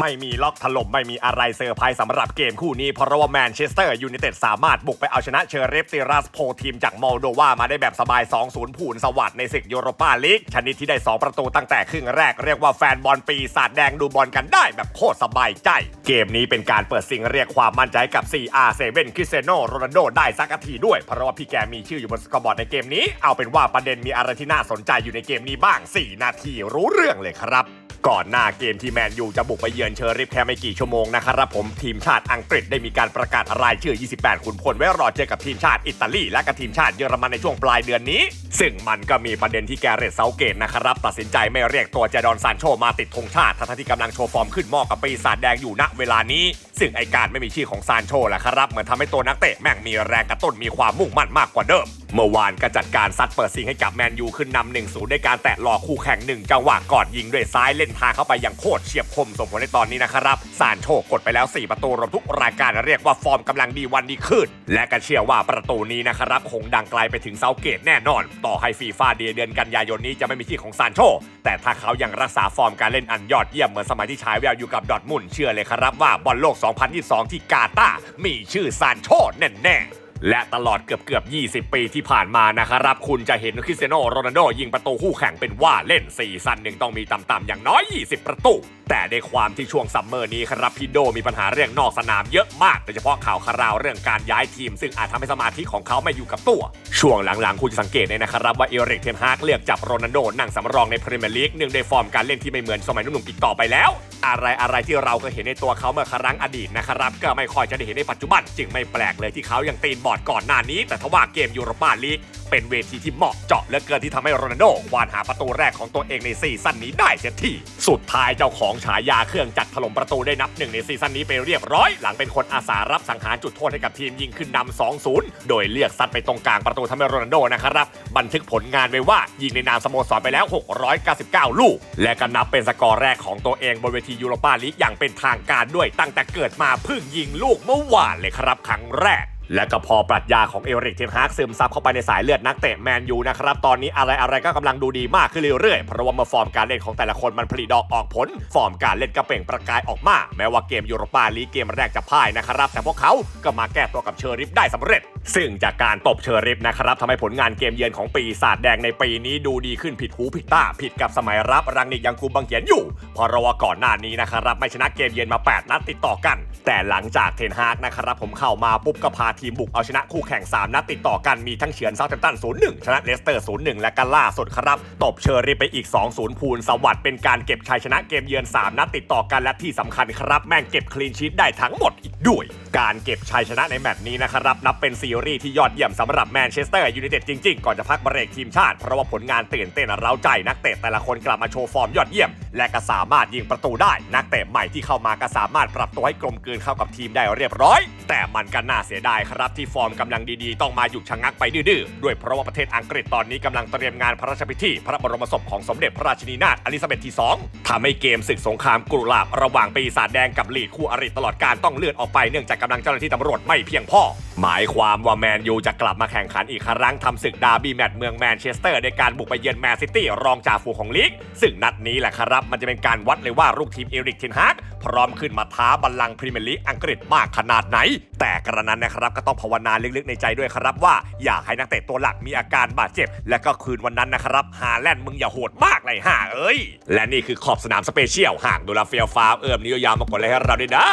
ไม่มีล็อกถล่มไม่มีอะไรเซอร์ไพรส์สำหรับเกมคู่นี้เพราะว่าแมนเชสเตอร์ยูไนเต็ดสามารถบุกไปเอาชนะเชอร์เรฟติรัสโพทีมจากมอลโดวามาได้แบบสบาย 2-0 ผูนสวัสดในศึกยูโรปาลีกชนิดที่ได้ 2 ประตูตั้งแต่ครึ่งแรกเรียกว่าแฟนบอลปีศาจแดงดูบอลกันได้แบบโคตรสบายใจ เกมนี้เป็นการเปิดซิงเรียกความมั่นใจกับ CR7 คริสเซโนโรนัลโดได้สักทีด้วยเพราะว่าพี่แกมีชื่ออยู่บนสกอร์บอร์ดในเกมนี้ เอาเป็นว่าประเด็นมีอะไรที่น่าสนใจอยู่ในเกมนี้บ้าง 4 นาทีรู้เรื่องเลยครับ ก่อนหน้าเกมที่แมนยูจะบุกไปเยือนเชอริฟแค่ไม่กี่ชั่วโมงนะครับผมทีมชาติอังกฤษได้มีการประกาศรายชื่อ 28 ขุนพลไว้รอเจอกับทีมชาติอิตาลีและกับทีมชาติเยอรมันในช่วงปลายเดือนนี้ ซึ่งมันก็มีประเด็นที่แกเรตเซาเกตนะครับตัดสินใจไม่เรียกตัวเจดอนซานโชมาติดธงชาติทั้งที่กำลังโชว์ฟอร์มขึ้นมอกับปีศาจแดงอยู่ณเวลานี้ ซึ่งไอการไม่มีชื่อของซานโชแหละครับเหมือนทำให้ตัวนักเตะแม่งมีแรงกระตุ้นมีความมุ่งมั่นมากกว่าเดิม เมื่อวานก็จัดการซัดเปิดซิงให้กับแมนยูขึ้นนำหนึ่งศูนย์ด้การแตะหลอกคู่แข่งหนึ่งจังหวะก่อนยิงด้วยซ้ายเล่นทางเข้าไปอย่างโคตรเฉียบคมส่งผลในตอนนี้นะครับซานโชกดไปแล้ว 4 ประตูรวมทุกรายการเรียกว่าฟอร์มกำลังดีวันดีขึ้น และก็เชื่อว่าประตูนี้นะครับคงดังไกลไปถึงเซาเกตแน่นอน ต่อให้ฟีฟ่าเดเดือนกันยายนนี้จะไม่มีชื่อของซานโช แต่ถ้าเขายังรักษาฟอร์มการเล่นอันยอดเยี่ยมเหมือนสมัยที่ชายแววอยู่กับดอทมุนเชื่อเลยครับว่าบอลโลก 2022 ที่กาตาร์มีชื่อซานโชแน่ๆ และตลอดเกือบเกือบ 20 ปีที่ผ่านมานะครับคุณจะเห็นคริสเตียโนโรนัลโดยิงประตูคู่แข่งเป็นว่าเล่นซีซั่นหนึ่งต้องมีต่ำๆอย่างน้อย 20 ประตู แต่ในความที่ช่วงซัมเมอร์นี้ครับพี่โดมีปัญหาเรื่องนอกสนามเยอะมาก โดยเฉพาะข่าวคาราวเรื่องการย้ายทีม ซึ่งอาจทำให้สมาธิของเขาไม่อยู่กับตัว ช่วงหลังๆ คุณจะสังเกตเลยนะครับว่าเอริกเทนฮากเลือกจับโรนัลโดนั่งสำรองในพรีเมียร์ลีกเนื่องด้วยฟอร์มการเล่นที่ไม่เหมือนสมัยหนุ่มๆอีกต่อไปแล้ว อะไรอะไรที่เราเคยเห็นในตัวเขาเมื่อครั้งอดีตนะครับก็ไม่ค่อยจะได้เห็นในปัจจุบัน จึงไม่แปลกเลยที่เขายังตีนบอร์ดก่อนหน้านี้ แต่ทว่าเกมยูโรปาลีก เป็นเวทีที่เหมาะเจาะเหลือเกินที่ทำให้โรนัลโดควานหาประตูแรกของตัวเองในซีซั่นนี้ได้เสียทีสุดท้ายเจ้าของฉายาเครื่องจักรถล่มประตูได้นับหนึ่งในซีซั่นนี้ไปเรียบร้อย หลังเป็นคนอาสารับสังหารจุดโทษให้กับทีมยิงขึ้นนำ2-0 โดยเลือกซัดไปตรงกลางประตูทำให้โรนัลโดนะครับบันทึกผลงานไว้ว่ายิงในนามสโมสรไปแล้ว 699 ลูก และก็นับเป็นสกอร์แรกของตัวเองบนเวทียูโรปาลีกอย่างเป็นทางการด้วยตั้งแต่เกิดมาเพิ่งยิงลูกเมื่อวานเลยครับครั้งแรก และก็พอปรัชญาของเอริกเทนฮากซึมซับเข้าไปในสายเลือดนักเตะแมนยูนะครับ ตอนนี้อะไรอะไรก็กำลังดูดีมากขึ้นเรื่อยๆ เพราะว่ามาฟอร์มการเล่นของแต่ละคนมันผลิดอกออกผล ฟอร์มการเล่นกระเปล่งประกายออกมา แม้ว่าเกมยูโรปาลีกเกมแรกจะพ่ายนะครับ แต่พวกเขาก็มาแก้ตัวกับเชอริฟได้สำเร็จ ซึ่งจากการตบเชอริฟนะครับทำให้ผลงานเกมเยือนของปีศาจแดงในปีนี้ดูดีขึ้นผิดหูผิดตาผิดกับสมัยรับรังนิกยังกูบังเขียนอยู่เพราะว่าก่อนหน้านี้นะครับไม่ชนะเกมเยือนมา 8 นัดติดต่อกัน แต่หลังจากเทนฮากนะครับผมเข้ามาปุ๊บก็พาทีมบุกเอาชนะคู่แข่ง 3 นัดติดต่อกันมีทั้งเฉือนเซาท์แฮมป์ตัน 0-1 ชนะเลสเตอร์ 0-1 และก็ล่าสุดครับตบเชอรี่ไปอีก 2-0พูนสวัสด์เป็นการเก็บชัยชนะเกมเยือน 3 นัดติดต่อกันและที่สำคัญครับแม่งเก็บคลีนชีตได้ทั้งหมดอีก ด้วยการเก็บชัยชนะในแมตช์นี้นะครับ นับเป็นซีรีส์ที่ยอดเยี่ยมสำหรับแมนเชสเตอร์ยูไนเต็ดจริงๆ ก่อนจะพักเบรกทีมชาติ เพราะว่าผลงานตื่นเต้นเร้าใจนักเตะแต่ละคนกลับมาโชว์ฟอร์มยอดเยี่ยม และก็สามารถยิงประตูได้ นักเตะใหม่ที่เข้ามาก็สามารถปรับตัวให้กลมกลืนเข้ากับทีมได้เรียบร้อยแต่มันก็น่าเสียดายครับที่ฟอร์มกำลังดีๆ ต้องมาหยุดชะงักไปดื้อๆ ด้วยเพราะว่าประเทศอังกฤษตอนนี้กำลังเตรียมงานพระราชพิธี พระบรมศพของสมเด็จพระราชินีนาถอลิซาเบธที่ 2ทำให้เกมศึกสงครามกรุลาบ ระหว่างปีศาจแดงกับลีดคู่อริตลอดการต้องเลื่อนออกไปเนื่องจากกำลังเจ้าหน้าที่ตำรวจไม่เพียงพอหมายความว่าแมนยูจะกลับมาแข่งขันอีกครั้งทำศึกดาร์บี้แมตช์เมืองแมนเชสเตอร์ในการบุกไปเยือนแมนซิตี้รองจ่าฝูงของลีก ซึ่งนัดนี้แหละครับ มันจะเป็นการวัดเลยว่าลูกทีมเอริกเทนฮากพร้อมขึ้นมาท้าบัลลังก์พรีเมียร์ลีกอังกฤษมากขนาดไหนแต่กระนั้นนะครับก็ต้องภาวนาลึกๆในใจด้วยครับว่าอยากให้นักเตะตัวหลักมีอาการบาดเจ็บ และก็คืนวันนั้นนะครับฮาแลนด์มึงอย่าโหดมากเลยห่าเอ้ย และนี่คือขอบสนามสเปเชียลห่างดูลาเฟียฟาวเอิมนิยามมากดเลยให้เราด้วยนะ